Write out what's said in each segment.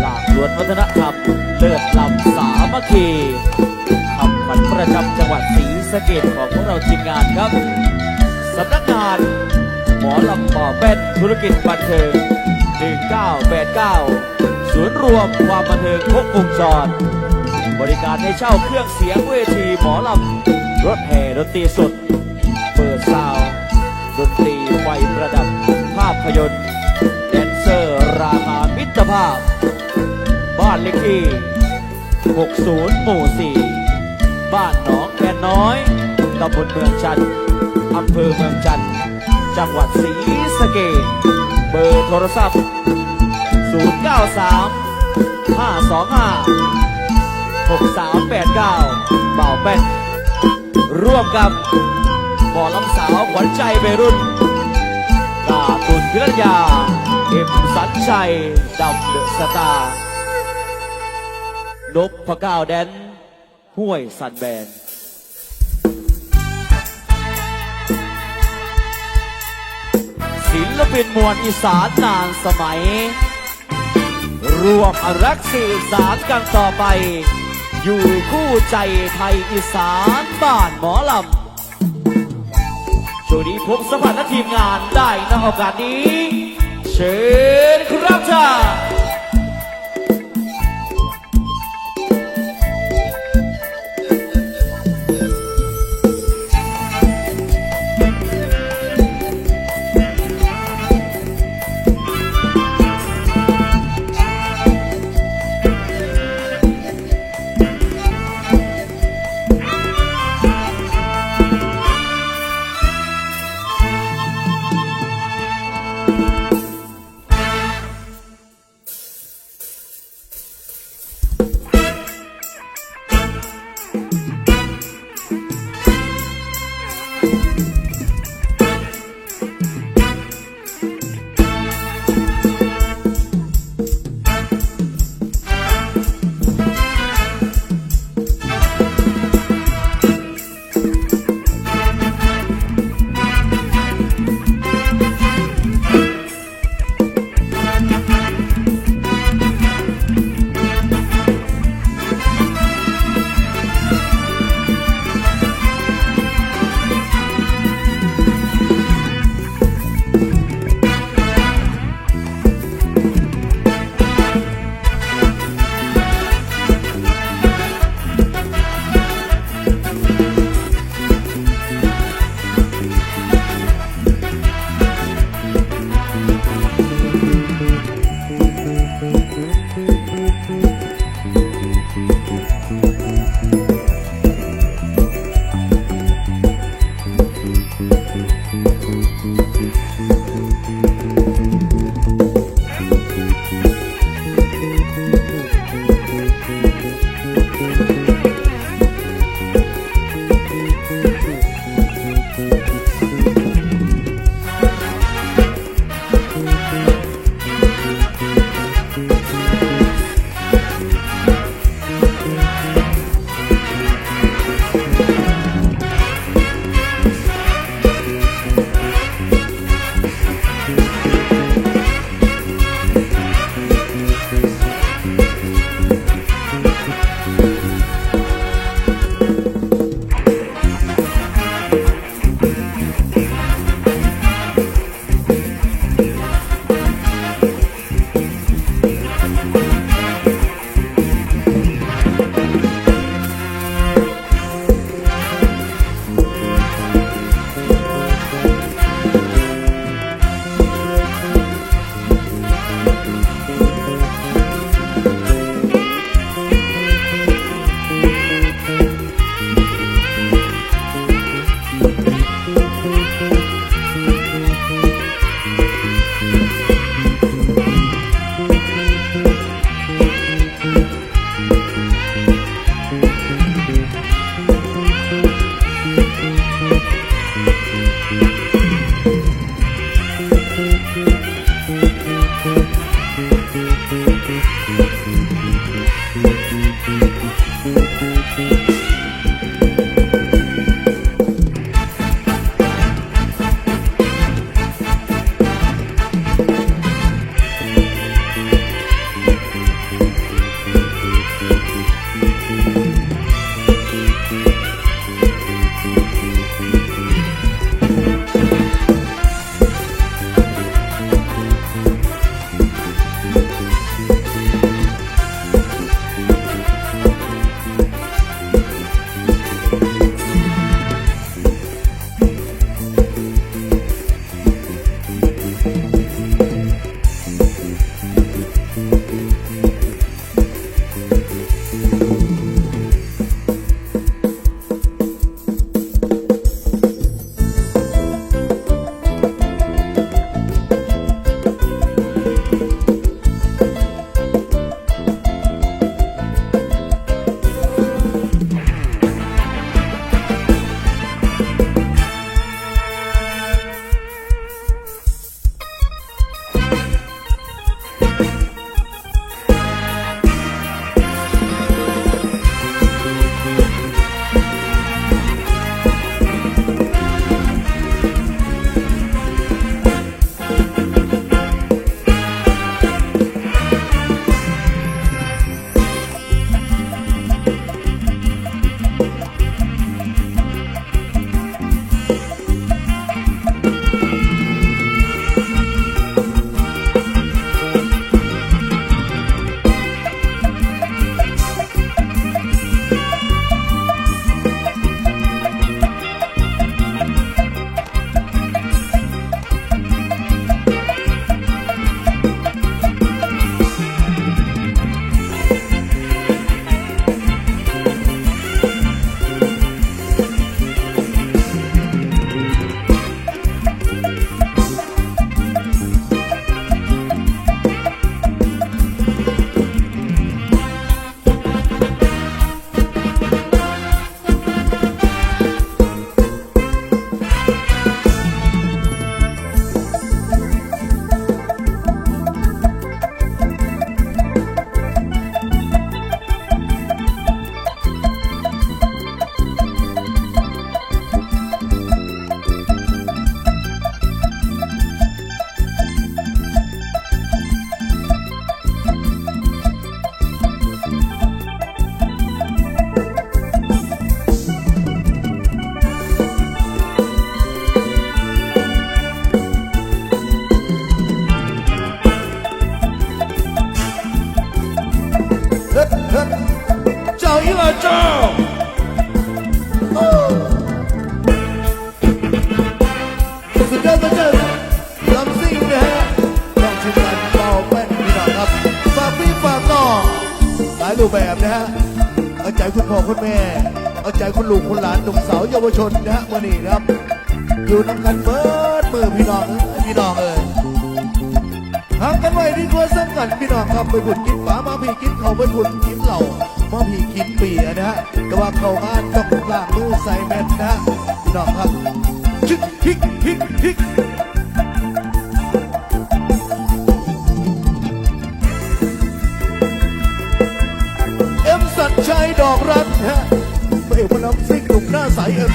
หลากลวนวัฒนธรรมเลิศล้ำสามัคคีคำขวัญประจำจังหวัดศรีสะเกดของพวกเราทีมงานครับสำนักงาน หมอลำบ่อเป็นธุรกิจบันเทิง 1989 ศูนย์รวมความบันเทิงครบวงจร บริการให้เช่าเครื่องเสียงเวทีหมอลำรถแห่ดนตรีสด เปิดซาวด์ดนตรีไฟประดับภาพยนตร์ ตรภาพ บ้านเลขที่ 60 หมู่ 4 บ้านหนองแคนน้อยตำบลเมืองจันอำเภอเมืองจัน จังหวัดศรีสะเกษเบอร์โทรศัพท์ 093 525 6389เบาแป้นร่วมกับหมอลำสาวขวัญใจเบรุ่นกาตุนพิรยา เอ็มสันชัยดำเดอะสตาร์นบพะก้าวแดน ห้วยสันแบนศิลปินมวลอีสานนานสมัย รวมอรักษ์สื่อสารกันต่อไป อยู่คู่ใจไทยอีสานบ้านหมอลำช่วงนี้ผมสัมผัสและทีมงานได้ในโอกาสนี้ เชิญครั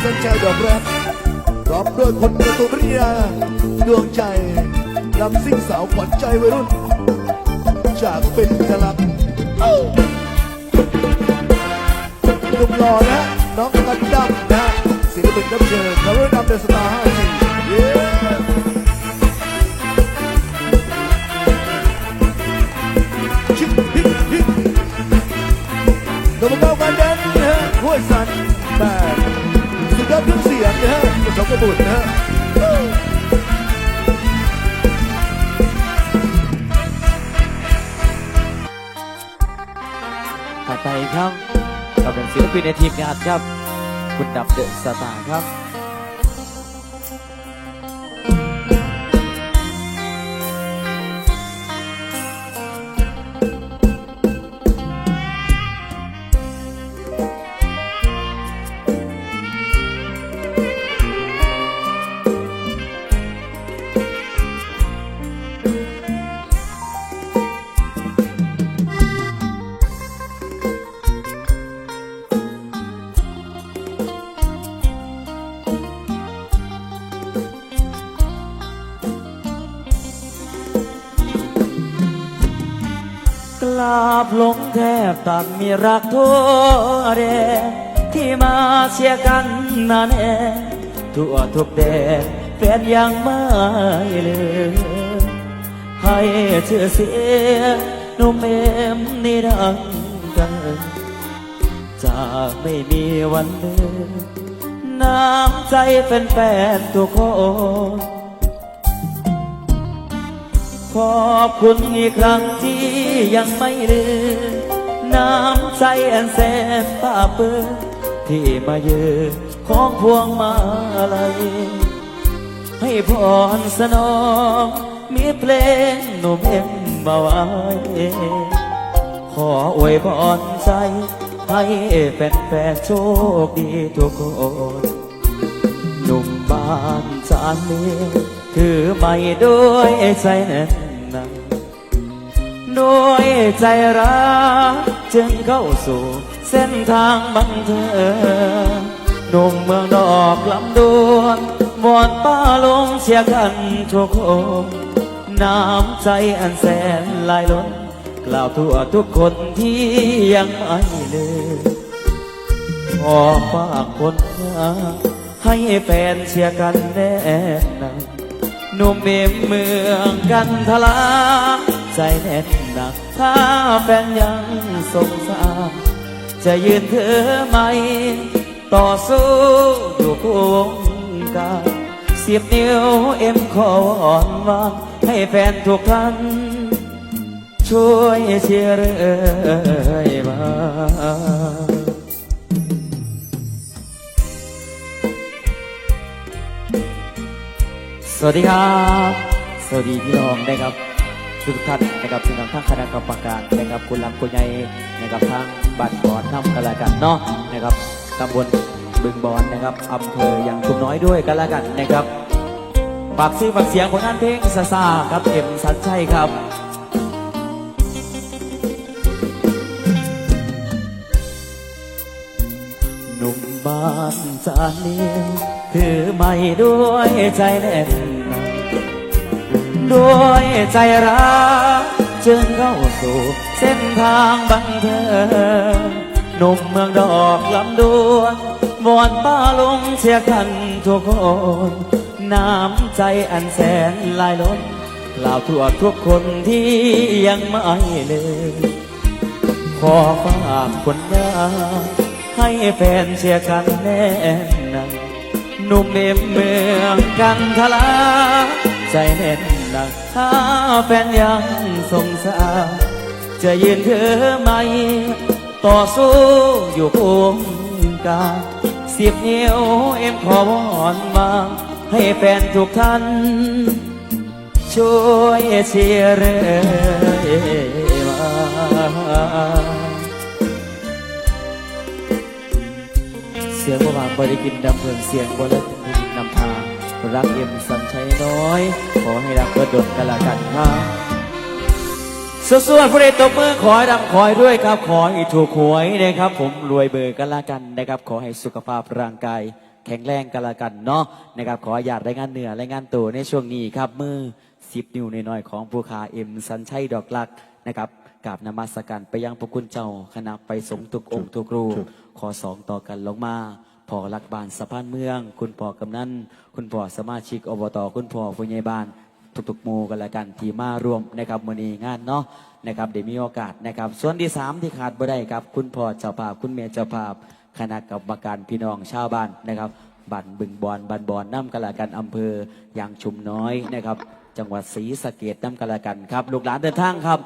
เสัญชัยดอกแรกพร้อมด้วยคนประตูปริยาดวงใจลำซิ่งสาวขวัญใจวัยรุ่น จากเป็นกลักหนุ่มหล่อนะ น้องกันดำนะศิลปินรับเชิญคาร์เรนดัมเดอะสตาร์54เย้ชิคฮิคฮิคกรรมการการแดนนฮะห้วยสันแบนสุ ดยอดเครื่องเสียงนะฮะคุณสมบกระบุนะฮะถัดไปครับก็เป็นศิลปินในทีมงานครับ คุณดับเดอะสตาร์ครับ ราบลงแทบตักมีรักทั่วแดนที่มาเชียร์กันนานแน่ทั่วทุกแดนแฟนยังไม่ลืมให้เชื่อเสียนุ่มเอ็มนี่ดังกันจะไม่มีวันลืมน้ำใจแฟนๆทุกคน ขอบคุณอีกครั้งที่ยังไม่ลืมน้ำใจอันแสนปลาเปื้อที่มาเยืนของพวงมาลัยให้พรสนองมีเพลงหนุ่มเอ็มมาไว้ขออวยพรใจ ให้แฟนๆโชคดีทุกคน หนุ่มบ้านจานเลี้ยง ถือไม่ด้วยใจแน่นหนักด้วยใจรักจึงเข้าสู่เส้นทางบันเทิงหนุ่มเมืองดอกลำดวนวอนป้าลงเชียร์กันทุกคนน้ำใจอันแสนลายล้น กล่าวทั่วทุกคนที่ยังไม่ลืมขอฝากคนงาให้แฟนเชียร์กันแน่นอน หนุ่มเอ็มเมืองกันทลา ใจแน่นหนักถ้าแฟนยังสงสารจะยืนเธอไหม ต่อสู้อยู่คงการเสียบนิ้วเอ็มขออ่อนวางให้แฟนทุกท่าน ช่วยเชียร์เรื่อยมา วัสดีครับ สวัสดีพี่น้องนะครับทุกท่านนะครับพี่น้องทั้งคณะกรรมการนะครับคุณลำคุณใหญ่นะครับทางบัตรบอนน้ำกันละกันเนาะนะครับตำบลบึงบอนนะครับอำเภอยังชุมน้อยด้วยกันละกันนะครับฝากซื้อฝากเสียงผลงานเพลงซาซาครับเอ็มสันชัยครับหนุ่มบ้านจานเลี้ยงคือไม่ด้วยใจแน่น ด้วยใจรักจึงเข้าสู่เส้นทางบันเทิงหนุ่มเมืองดอกลำดวนวอนป้าลงเชียร์กันทุกคน น้ำใจอันแสนลายล้นกล่าวทั่วทุกคนที่ยังไม่เลืมขอฝากคนงาให้แฟนเชียร์กันแน่นอนหนุ่มเอ็มเมืองกันทลาใจแน่น หนักถ้าแฟนยังสงสารจะยืนเธอไหม ต่อสู้อยู่คู่วงการสิบนิ้วเอ็มขอวอนมา ให้แฟนทุกท่าน ช่วยเชียร์เรื่อมาเสียงบ่างบริกินดำเพลิงเสียงบ่เลิกนำทางรักเอ็มสัญชัย น้อย ขอให้รักเกิดดดกันละกันครับส่วนๆผู้ใดตบมือขอให้ดำขอให้ด้วยครับ ขอให้ถูกหวยนะครับ ผมรวยเบอร์กันละกันนะครับ ขอให้สุขภาพร่างกายแข็งแรงกันละกันเนาะนะครับ ขออยากรายงานเหนือรายงานตัวในช่วงนี้ครับ มือสิบนิ้วน้อยๆของผู้ขาเอ็มสัญชัยดอกลักนะครับกราบนมัสการไปยังพระคุณเจ้าคณะไปสงฆ์ทุกองค์ทุกรูปขอสองต่อกันลงมา พ่อรักบ้านสะพานเมือง คุณพ่อกำนันคุณพ่อสมาชิกอบตคุณพ่อผู้ใหญ่บ้าน ทุกๆหมู่กันละกันที่มารวมนะครับมือนี้งานเนาะนะครับเดี๋ยวมีโอกาสนะครับ ส่วนที่สามที่ขาดบ่ได้ครับ คุณพ่อเจ้าภาพ คุณแม่เจ้าภาพ คณะกรรมการพี่น้องชาวบ้านนะครับบันบึงบอนบันบอนน้ำกะละกันอำเภอยางชุมน้อยนะครับ จังหวัดศรีสะเกดน้ำกะละกันครับ ลูกหลานเดินทางครับ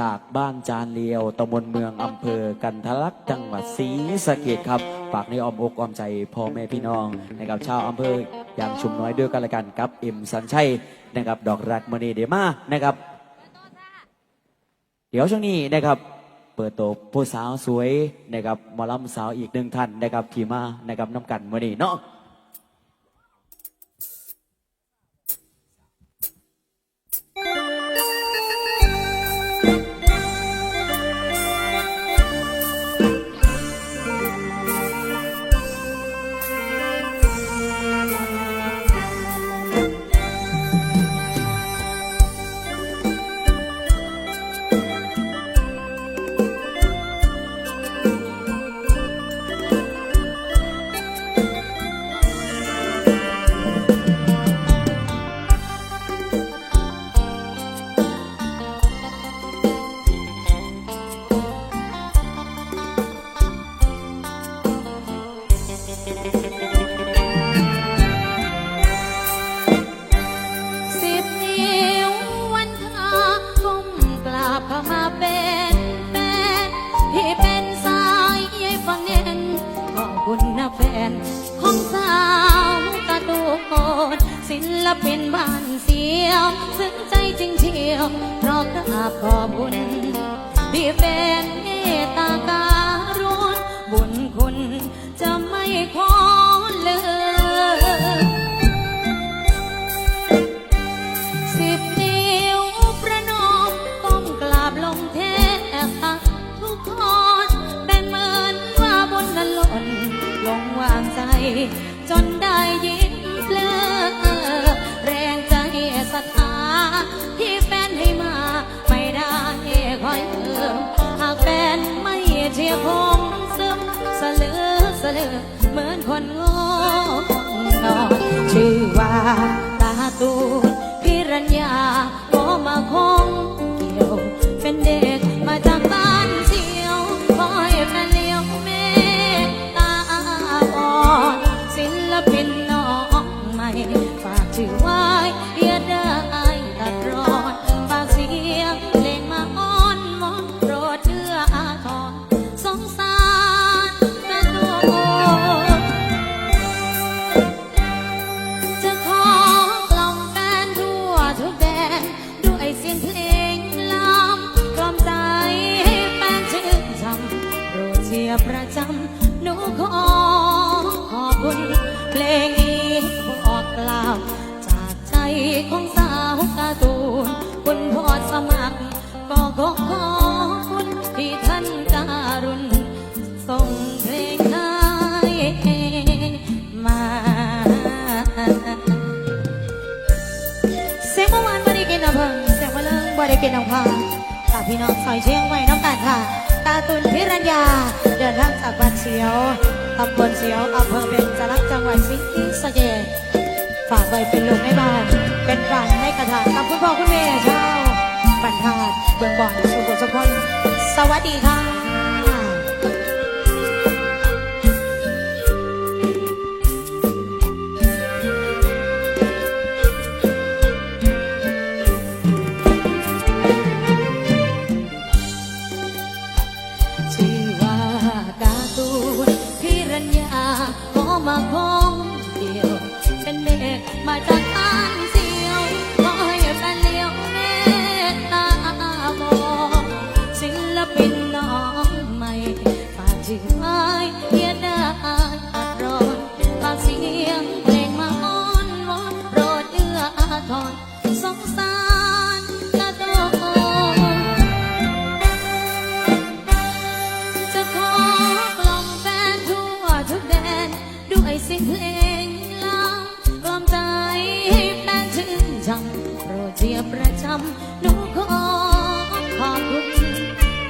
จากบ้านจานเลียวตำบลเมืองอำเภอกันทะลักจังหวัดศรีสะเกดครับ ฝากในอ้อมอกอ้อมใจพ่อแม่พี่น้องนะครับชาวอำเภอยางชุมน้อยด้วยกันละกันครับเอ็มสันชัยนะครับดอกรักมณีเดมานะครับ เดี๋ยวช่วงนี้นะครับ เปิดโตผู้สาวสวยนะครับมอลำสาวอีกหนึ่งท่านนะครับที่มานะครับน้ำกันมณีเนาะ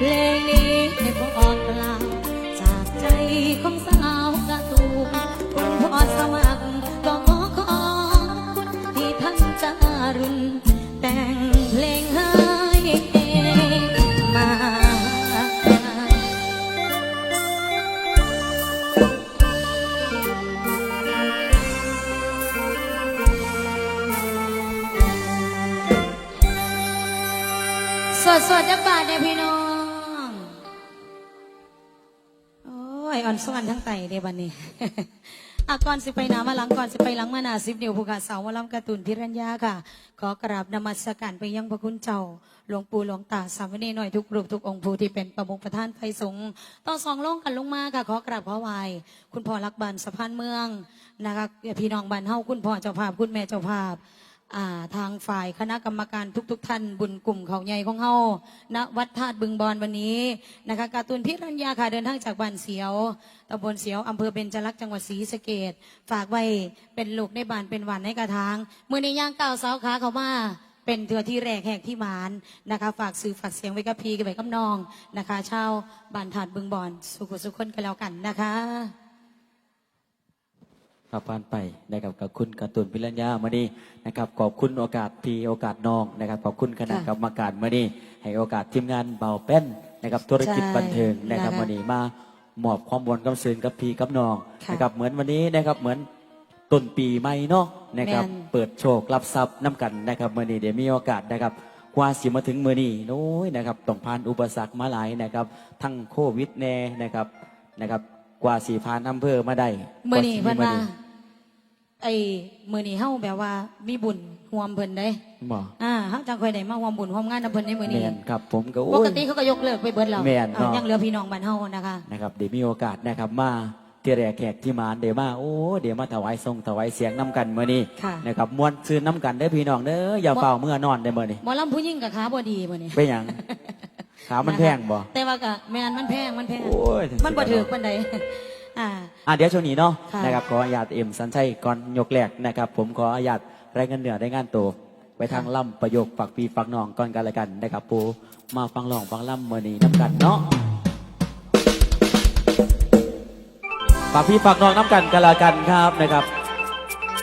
เพลงนี้ให้บอกกล่าว อ้ยอ่อนสวรรค์ทั้งไตเดบันนี้อาก่อนสิไปหนามาหลังก่อนสิไปหลังมาหนาสิบนิ้วผู้ขาสาววลำการ์ตูนพิรัญญาค่ะ ขอกราบนมัสการไปยังพระคุณเจ้า หลวงปู่หลวงตาสามเณรหน่อยทุกรูปทุกองค์ผู้ที่เป็นประมุขประธานไฟสงฆ์ต่อสองลงกันลงมาค่ะ ขอกราบขอไหวคุณพ่อรักบานสะพานเมืองนะคะพี่น้องบานเฮาคุณพ่อเจ้าภาพคุณแม่เจ้าภาพ ทางฝ่ายคณะกรรมการทุกๆท่านบุญกลุ่มเขาใหญ่ของเฮาณวัดธาตุบึงบอนวันนี้นะคะการ์ตูนพิรัญญาค่ะเดินทางจากบ้านเสียวตำบลเสียวอำเภอเบญจลักษณ์จังหวัดศรีสะเกดฝากไว้เป็นลูกในบ้านเป็นหวันในกระถางมือในย่างก้าวสาวขาเขามาเป็นเถือที่แรกแหกที่หมานนะคะ ฝากสื่อฝากเสียงไว้กับพีกับไว้กับน้องนะคะชาวบ้านถาดบึงบอน สุขสุขคนกันแล้วกันนะคะ ครับผ่านไปนะครับกับคุณการ์ตูนพิรัญญามานี่นะครับขอบคุณโอกาสพี่โอกาสน้องนะครับขอบคุณคณะค่ะกรรมการมานี่ให้โอกาสทีมงานเบาแป้นนะครับธุรกิจใช่บันเทิงนะครับนะคะมานี่มามอบความบวนกำเสนกับพี่กับน้องค่ะนะครับเหมือนวันนี้นะครับเหมือนต้นปีใหม่เนาะนะครับแม่นเปิดโชครับทรัพย์น้ำกันนะครับมื่อนี้เดี๋ยวมีโอกาสนะครับกว่าสิมาถึงมือนี้โน้ยนะครับต้องผ่านอุปสรรคมาหลายนะครับทั้งโควิดแน่นะครับนะครับกว่าสี่ผ่านอำเภอมาได้มื่อนี้กเพิ่ว่านสิว่ามื้อ ไอ้มือนี้เฮาแบบว่ามีบุญห่วมเพิ่นได้บ่อ่าเฮาจังค่อยได้มาห่วมบุญห่วมงานนำเพิ่นในมื้อแมนี้นครับผมก็ปโอ้กยติเขาก็ยกเลิกไปเบิดแล้วแม่นเนาะอ่ายังเหลือพี่น้องบ้านเฮานะคะนะครับเดี๋ยวมีโอกาสนะครับมาเที่ยแรกแขกที่มาเดี๋ยวมาโอ้เดี๋ยวมาถวายทรงถวายเสียงน้ำกันเมื่อนี้ค่ะ นะครับมวนซื้อน้ำกันได้อพี่น้องเด้ออย่าเฝ้าเมื่อนอนได้อเมื่อนี้หมอลำผู้หญิงกับขาบ่ดีมื้อนี้เป็นหยังขามันแพงบ่แต่ว่าก็แม่นมันแพงมันแพงโอ้ย มันบ่ถือปานใด อ่า อะเดี๋ยวช่วงนี้เนาะค่ะ นะครับขออนุญาตเอ็มสันชัยก่อนยกแรกนะครับ ผมขออนุญาตรายงานเหนือรายงานตัวไปทางล่ำประโยคฝักปีฝักน้องก่อนกันละกันนะครับปูมาฟังร้องฟังล่ำเมื่อนี้น้ำกันเนาะฝากพี่ฝากน้องน้ำกันกันละกันครับนะครับ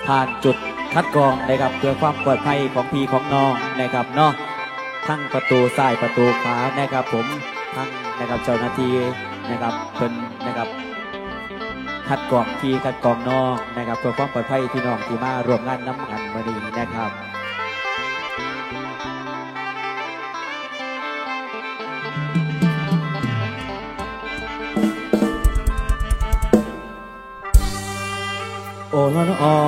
ผ่านจุดคัดกรองนะครับเพื่อความปลอดภัยของพี่ของน้องนะครับเนาะทั้งประตูซ้ายประตูขวานะครับ ผมทั้งนะครับเจ้าหน้าที่นะครับเป็นนะครับ คัดกรองพี่คัดกรองน้องนะครับเพื่อความปลอดภัยพี่น้องที่มารวมงานน้ำกันมาดีนะครับโอ้ละออ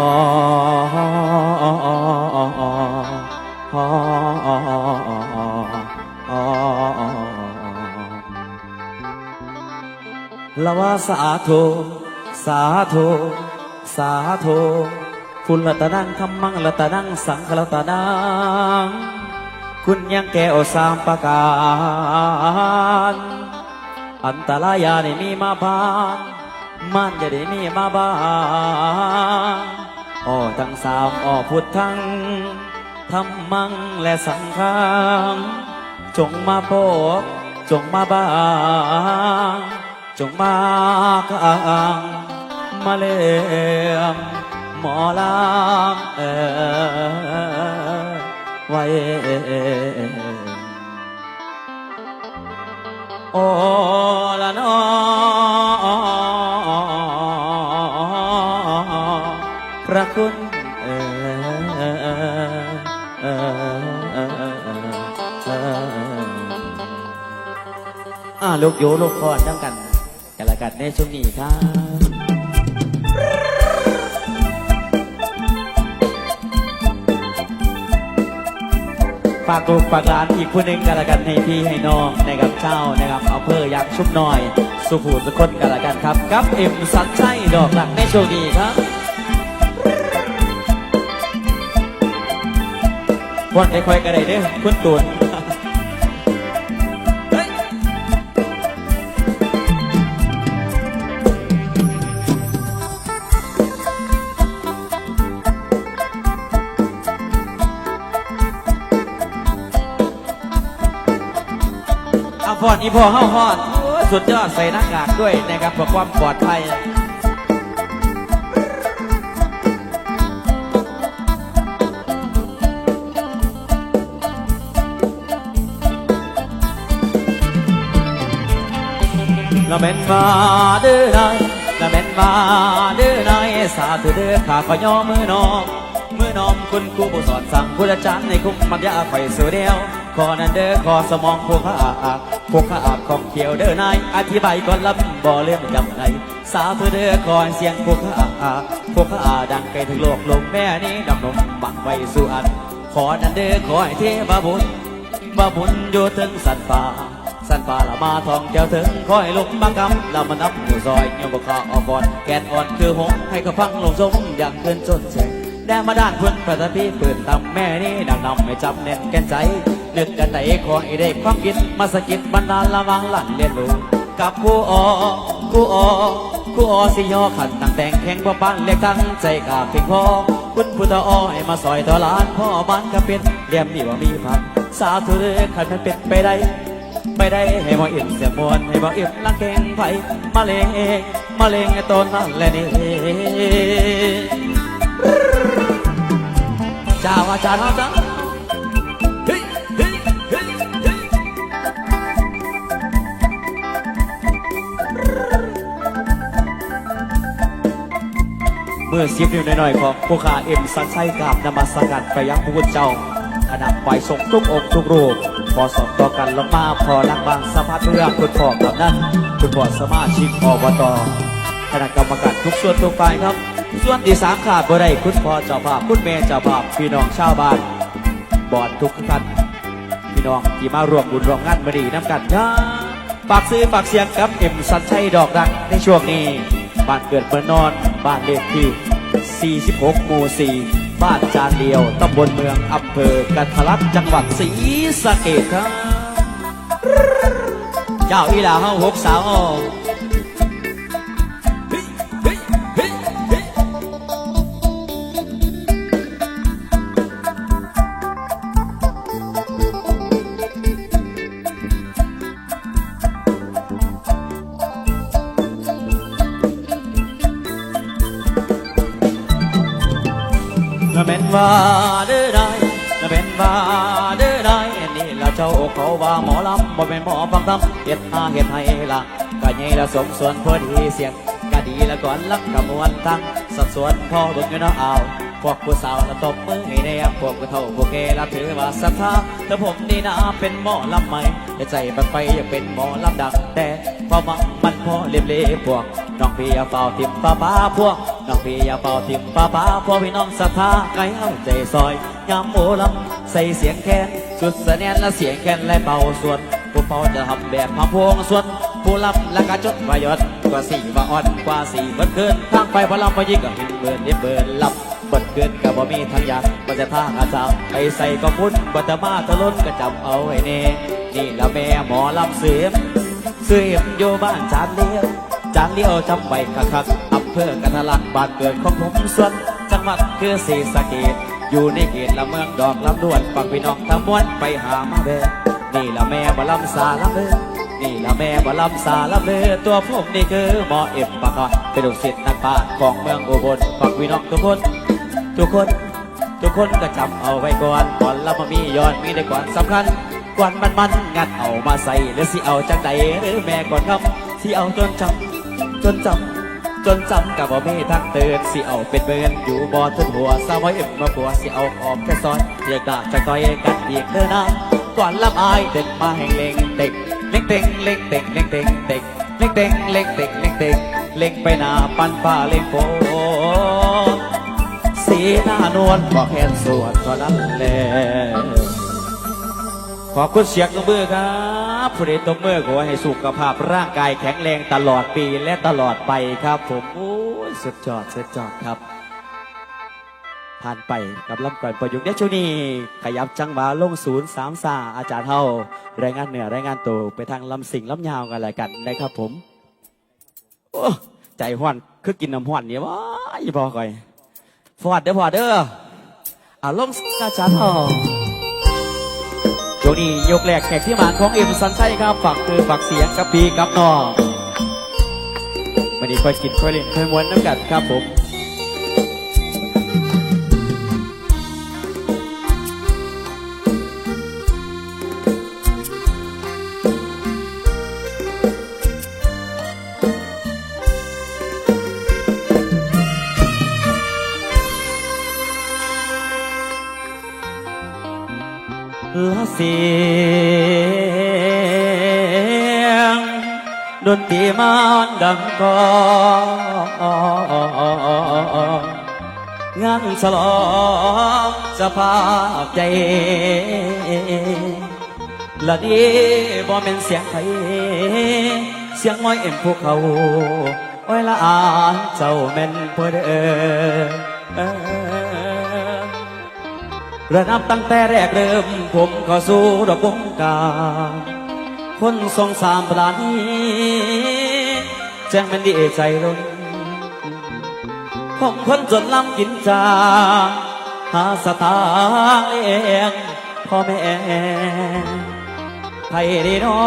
ละว่าสาธุ สาธุสาธุคุณละตะนังธรรมังละตะนังสังฆละตะนังคุณยังแก้วสามประการ อันตรายาได้มีมาบานมันจะได้มีมาบานอ้อทั้งสามอ้อพุทธังธรรมังและสังฆังจงมาโปกจงมาบางจงมากอัง มาเลียมหมอลางเออไว้โอละนอพระคุณเออาลูกโยลูกพอดจังกันกันละกันในช่วงนี้ครับากลูกฝากหลานอีกผู้หนึ่งกันละกันให้พี่ให้น้องนะครับเจ้านะครับเอาเพออยากชุบหน่อย สุภูสุคนกันละกันครับกับเอ็มสันชัยดอกหลักในโชคดีครับวันค่อยๆกันได้เด้อคุณตูน ฟอนอีพอเฮาฮอดสุดยอดใส่หน้ากากด้วยนะครับเพื่อความปลอดภัยละเม็นมาเด้อนายละเม็นมาเด้อนายสาธุเด้อข้าขอย่อมือน้องมือน้อมคุณครูผู้สอนสั่งผู้อาจารย์ในคุกมักยาไฟสู่เดียว ขอนั้นเด้อขอสมองพวกข้าอาพวกข้าอาของเขียวเด้อนายอธิบายก่อนลำบ่เลื่อมจำไงสาธุเด้อขอเสียงพวกข้าอาพวกข้าอาดังไกลถึงโลกลงแม่นี้ดำนมบังไว้สู่อัน ขอนั้นเด้อขอให้เทพบุญบ่บุญอยู่ถึงสันป่าสันป่าละมาทองเจ้าถึงคอยลุกบังกำละมานับอยู่ซอยยมบกขาออกก่อนแกนอ่อนคือหงให้เขาฟังลงสมอย่างเกินจนแสงแดงมาด้านพุ่นประทับพี่ปืนตำแม่นี่ดังนำไม่จับเน้นแกนใจ นึกกันไหนขอให้ได้ความคิดมาสะกิดบันดาละวังหลังเรียนรู้กับผู้ออผู้ออผู้ออสิยอขันตั้งแต่งแข่งบ่ปันเรียกทั้งใจกาเพียงพอคุณพุทธอ้อยมาซอยทอลานพ่อบ้านก็เป็นเรียมนี่ว่ามีพันสาธุเด้อขันมันเป็นไปได้ไปได้ให้บ่อิ่มเสียมวนให้บ่อิ่มลังเกงไฟมาเลงมาเลงไอ้ต้นนั่นแหละนี่จ้าว่าจ้าเนาจ้า เมื่อเสิบนิ้วหน่อยๆของผู้ขาเอ็มสันไส้กราบนมัสการไปยังพระพุทธเจ้าขณะไปส่งทุกองค์ทุกรูปพอสอบต่อกันลงมาพอรักบางสภาพเรื่องคุณพ่อกับนั่นคุณพ่อสมาชิกอบตคณะกรรมการทุกส่วนทุกฝ่ายครับ ส่วนที่สามขาดบ่ได้คุณพ่อเจ้าภาพคุณแม่เจ้าภาพพี่น้องชาวบ้านบอดทุกท่านพี่น้องที่มาร่วมบุญร่วมงานมาดีน้ำกันนะฝากซื้อฝากเสียงกับเอ็มสันชัยดอกรักในช่วงนี้บ้านเกิดเมืองนอน บ้านเลขที่ 46 หมู่ 4 บ้านจานเดียว ตำบลเมือง อำเภอกันทะลักจังหวัดศรีสะเกษครับ เจ้าอีหลาห้องหกสาวละเว่าเด้อได้ละเป็นว่าเด้อได้นี่ละเจ้าเขาว่าหมอลำบ่เป็นหมอฟังทำเฮ็ดหาเฮ็ดให้ละก็ใหญ่ละสมส่วนพอดีเสียงก็ดีละก่อนลักกะมวนทั้งสัดส่วนพอบิ่งอยู่เนาะเอาพวกผู้สาวละตบมือให้แน่พวกผู้เฒ่าพวกแกละถือว่าศรัทธาแต่ผมนี่นะเป็นหมอลำใหม่แต่ใจบักไปอยากเป็นหมอลำดังแต่พอมังมันพอเลียบเล่พวกน้องพี่อาเป่าทิมป้าป้าพวก น้องพี่อย่าเป่าทิมป้าป้าพวกพี่น้องศรัทธาไกลเอาใจซอยยามโอลำใส่เสียงแคนสุดเสนียนและเสียงแคนและเป่าส่วนผู้เป่าจะทำแบบพะพวงส่วนผู้ลำและกระจดประยชน์กว่าสี่ว่าอ่อนกว่าสี่เบิดเกินทางไปพอลำพอยิงก็หินเบินเด็บเบินลำเบิดเกินก็บ่มีทางยากมันจะท่าอาจารย์ไปใส่ก็มุดบัตมาตะล้นก็จำเอาไว้เน่นี่ละแม่หมอลำเสียมเสื่อมอยู่บ้านจานเดียวจานเดียวจำไว้คักๆ เภอกันทลักบานเกิดของผมส่วนจังหวัดคือศรีสะเกดอยู่ในเขตละเมืองดอกลำดวนฟังพี่น้องทั้งมวลไปหามาเบนี่ละแม่บลำสาลำเบนี่ละแม่บลำสาลำเบตัวผมนี่คือหมอเอ็มปากอนเป็นลูกศิษย์นักปราชญ์ของเมืองอุบลฟังพี่น้องทุกคนทุกคนทุกคนก็จำเอาไว้ก่อนก่อนแล้วมามียอดมีได้ก่อนสำคัญก่อนมันมันงัดเอามาใส่หรือสิเอาจากไหนหรือแม่ก่อนคำสิเอาจนจำจนจำ จนจำกับว่ามีทางเตือนสิเอาเป็นเบินอยู่บ่อทุนหัวสาวไว้เอ็มมาปัวสิเอาออกแค่ซอยเรียกดาจะก้อยกันอีกเด้อนะก่อนลำอายเด็กมาแห่งเล็งเด็กเล็งเต็งเล็งเต็งเล็งเต็งเด็กเล็งเต็งเล็งเต็งเล็งเต็งเล็งไปหน้าปันฟ้าเล็งโปสีหน้านวลบอกแค่สวดเท่านั้นแหละขอบคุณเสียงตบมือครับ ผู้ใดตบมือขอให้สุขภาพร่างกายแข็งแรงตลอดปีและตลอดไปครับ ผมโอ้ยสุดยอดสุดยอดครับ ผ่านไปกับลำก่อนประยุกต์เดชนีขยับจังหวะลงศูนย์สามสาอาจารย์เฮารายงานเหนือรายงานตัวไปทางลำสิงลำยาวกันเลยกันนะครับผมโอ้ใจห้อนคือกินน้ำห้อนเนี่ยว้ายบอก่อยฟอดเด้อฟอดเด้ออ่าลงอาจารย์อ๋อ ช่วงนี้ยกแรกแขกที่มานของเอ็มสันไส้ครับฝากคือฝากเสียงกับพีกับน้องวันนี้ค่อยกินค่อยเล่นค่อยม้วนน้ำกัดครับผม สียง ดนตรีมันดังก่อนงานฉลองสภาพใจละดีบ่เป็นเสียงไทยเสียงม้อยเอ็มพวกเขา โอ้ยละอานเจ้าแม่นเพื่อเด้อ ระนับตั้งแต่แรกเริ่ม ผมเข้าสู่ระบบวงการคนทรงสามปราณีแจ้งมันดีใจล้นผมคนจนลำกินจาหาสตางค์เล่งพ่อแม่ไทยดีน้อ